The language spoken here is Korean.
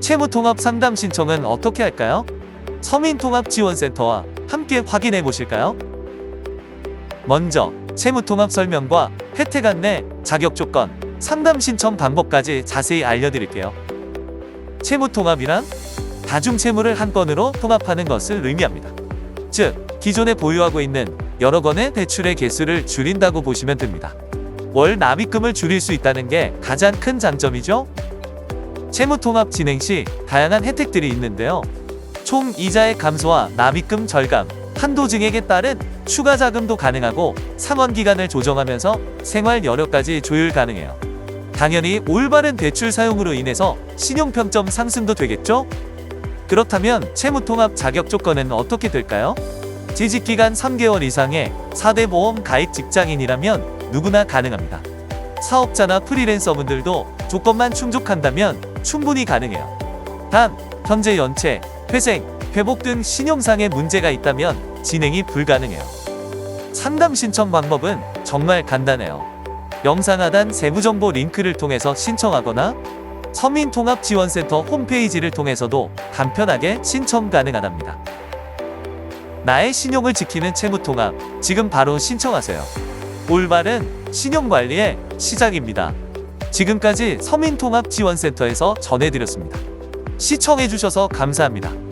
채무통합 상담 신청은 어떻게 할까요? 서민통합지원센터와 함께 확인해 보실까요? 먼저 채무통합 설명과 혜택 안내, 자격 조건, 상담 신청 방법까지 자세히 알려드릴게요. 채무통합이란 다중채무를 한 건으로 통합하는 것을 의미합니다. 즉, 기존에 보유하고 있는 여러 건의 대출의 개수를 줄인다고 보시면 됩니다. 월 납입금을 줄일 수 있다는 게 가장 큰 장점이죠. 채무통합 진행 시 다양한 혜택들이 있는데요. 총 이자의 감소와 납입금 절감, 한도 증액에 따른 추가 자금도 가능하고 상환 기간을 조정하면서 생활 여력까지 조율 가능해요. 당연히 올바른 대출 사용으로 인해서 신용평점 상승도 되겠죠? 그렇다면 채무통합 자격 조건은 어떻게 될까요? 재직기간 3개월 이상의 4대 보험 가입 직장인이라면 누구나 가능합니다. 사업자나 프리랜서분들도 조건만 충족한다면 충분히 가능해요. 단, 현재 연체, 회생, 회복 등 신용상의 문제가 있다면 진행이 불가능해요. 상담 신청 방법은 정말 간단해요. 영상 하단 세부정보 링크를 통해서 신청하거나 서민통합지원센터 홈페이지를 통해서도 간편하게 신청 가능하답니다. 나의 신용을 지키는 채무통합, 지금 바로 신청하세요. 올바른 신용관리의 시작입니다. 지금까지 서민통합지원센터에서 전해드렸습니다. 시청해주셔서 감사합니다.